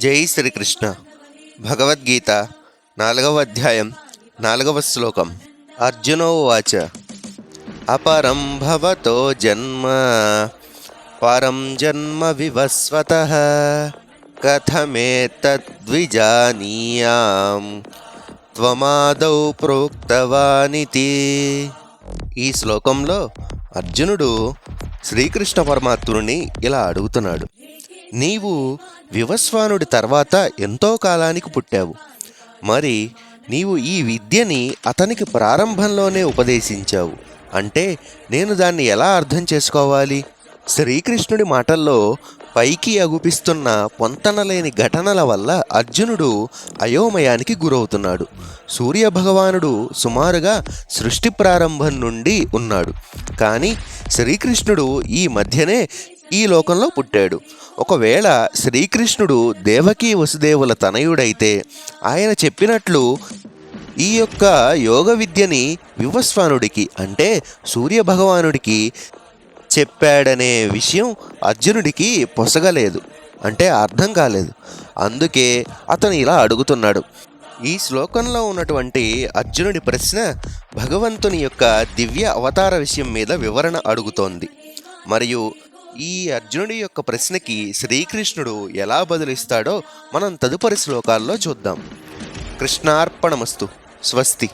జై శ్రీకృష్ణ. భగవద్గీత నాలుగవ అధ్యాయం నాలుగవ శ్లోకం. అర్జునోవాచ అపరం భవతో జన్మ పరం జన్మ వివస్వత కథమేతద్విజానీయాం త్వమాదౌ ప్రోక్తవానితి. ఈ శ్లోకంలో అర్జునుడు శ్రీకృష్ణ పరమాత్ముని ఇలా అడుగుతున్నాడు. నీవు వివస్వానుడి తర్వాత ఎంతో కాలానికి పుట్టావు. మరి నీవు ఈ విద్యని అతనికి ప్రారంభంలోనే ఉపదేశించావు. అంటే నేను దాన్ని ఎలా అర్థం చేసుకోవాలి? శ్రీకృష్ణుడి మాటల్లో పైకి అగుపిస్తున్న పొంతనలేని ఘటనల వల్ల అర్జునుడు అయోమయానికి గురవుతున్నాడు. సూర్యభగవానుడు సుమారుగా సృష్టి ప్రారంభం నుండి ఉన్నాడు. కానీ శ్రీకృష్ణుడు ఈ మధ్యనే ఈ లోకంలో పుట్టాడు. ఒకవేళ శ్రీకృష్ణుడు దేవకీ వసుదేవుల తనయుడైతే ఆయన చెప్పినట్లు ఈ యొక్క యోగ విద్యని వివస్వానుడికి అంటే సూర్యభగవానుడికి చెప్పాడనే విషయం అర్జునుడికి పొసగలేదు అంటే అర్థం కాలేదు. అందుకే అతను ఇలా అడుగుతున్నాడు. ఈ శ్లోకంలో ఉన్నటువంటి అర్జునుడి ప్రశ్న భగవంతుని యొక్క దివ్య అవతార విషయం మీద వివరణ అడుగుతోంది. మరియు ఈ అర్జునుడి యొక్క ప్రశ్నకి శ్రీకృష్ణుడు ఎలా బదులిస్తాడో మనం తదుపరి శ్లోకాల్లో చూద్దాం. కృష్ణార్పణమస్తు. స్వస్తి.